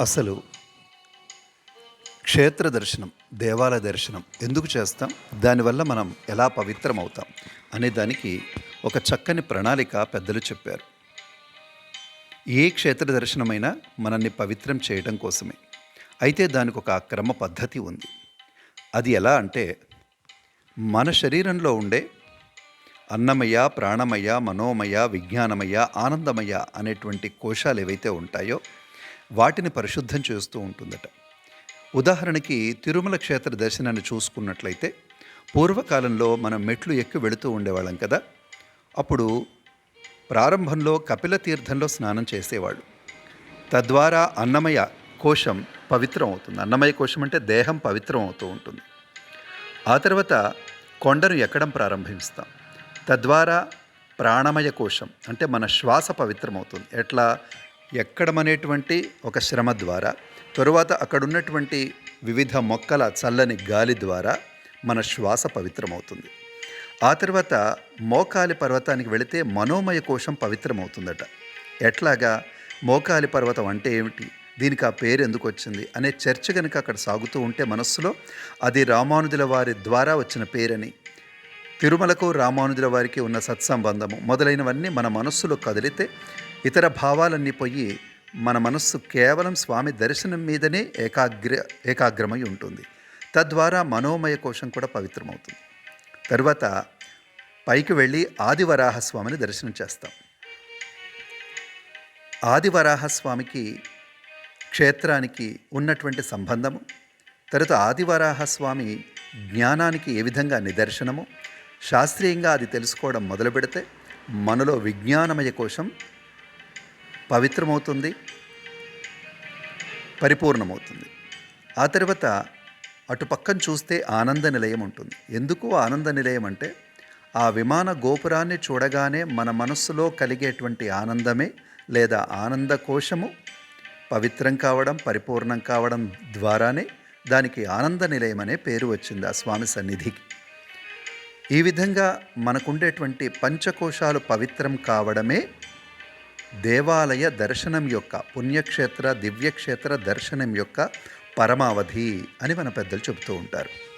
అసలు క్షేత్ర దర్శనం దేవాలయ దర్శనం ఎందుకు చేస్తాం? దానివల్ల మనం ఎలా పవిత్రం అవుతాం అనే దానికి ఒక చక్కని ప్రణాళిక పెద్దలు చెప్పారు. ఏ క్షేత్ర దర్శనమైనా మనల్ని పవిత్రం చేయడం కోసమే. అయితే దానికి ఒక అక్రమ పద్ధతి ఉంది. అది ఎలా అంటే మన శరీరంలో ఉండే అన్నమయ ప్రాణమయ మనోమయ విజ్ఞానమయ ఆనందమయ అనేటువంటి కోశాలు ఏవైతే ఉంటాయో వాటిని పరిశుద్ధం చేస్తూ ఉంటుందట. ఉదాహరణకి తిరుమల క్షేత్ర దర్శనాన్ని చూసుకున్నట్లయితే పూర్వకాలంలో మనం మెట్లు ఎక్కి వెళుతూ ఉండేవాళ్ళం కదా. అప్పుడు ప్రారంభంలో కపిల తీర్థంలో స్నానం చేసేవాళ్ళు. తద్వారా అన్నమయ కోశం పవిత్రం అవుతుంది. అన్నమయ కోశం అంటే దేహం పవిత్రం అవుతూ ఉంటుంది. ఆ తర్వాత కొండను ఎక్కడం ప్రారంభిస్తాం. తద్వారా ప్రాణమయ కోశం అంటే మన శ్వాస పవిత్రమవుతుంది. ఎట్లా? ఎక్కడమనేటువంటి ఒక శ్రమ ద్వారా తరువాత అక్కడున్నటువంటి వివిధ మొక్కల చల్లని గాలి ద్వారా మన శ్వాస పవిత్రమవుతుంది. ఆ తర్వాత మోకాలి పర్వతానికి వెళితే మనోమయ కోశం పవిత్రమవుతుందట. ఎట్లాగా? మోకాలి పర్వతం అంటే ఏమిటి? దీనికి ఆ పేరు ఎందుకు వచ్చింది? అనే చర్చ కనుక అక్కడ సాగుతూ ఉంటే మనస్సులో అది రామానుజుల వారి ద్వారా వచ్చిన పేరని తిరుమలకు రామానుజుల వారికి ఉన్న సత్సంబంధము మొదలైనవన్నీ మన మనస్సులో కదిలితే ఇతర భావాలన్నీ పోయి మన మనస్సు కేవలం స్వామి దర్శనం మీదనే ఏకాగ్ర ఏకాగ్రమై ఉంటుంది. తద్వారా మనోమయ కోశం కూడా పవిత్రమవుతుంది. తరువాత పైకి వెళ్ళి ఆదివరాహస్వామిని దర్శనం చేస్తాం. ఆదివరాహస్వామికి క్షేత్రానికి ఉన్నటువంటి సంబంధము తర్వాత ఆదివరాహస్వామి జ్ఞానానికి ఏ విధంగా నిదర్శనము శాస్త్రీయంగా అది తెలుసుకోవడం మొదలు పెడితే మనలో విజ్ఞానమయ కోశం పవిత్రమవుతుంది పరిపూర్ణమవుతుంది. ఆ తర్వాత అటు పక్కన చూస్తే ఆనంద నిలయం ఉంటుంది. ఎందుకు ఆనంద నిలయం అంటే ఆ విమాన గోపురాన్ని చూడగానే మన మనస్సులో కలిగేటువంటి ఆనందమే లేదా ఆనంద కోశము పవిత్రం కావడం పరిపూర్ణం కావడం ద్వారానే దానికి ఆనంద నిలయం అనే పేరు వచ్చింది ఆ స్వామి సన్నిధికి. ఈ విధంగా మనకుండేటువంటి పంచకోశాలు పవిత్రం కావడమే దేవాలయ దర్శనం యొక్క పుణ్యక్షేత్ర దివ్యక్షేత్ర దర్శనం యొక్క పరమావధి అని మన పెద్దలు చెబుతూ ఉంటారు.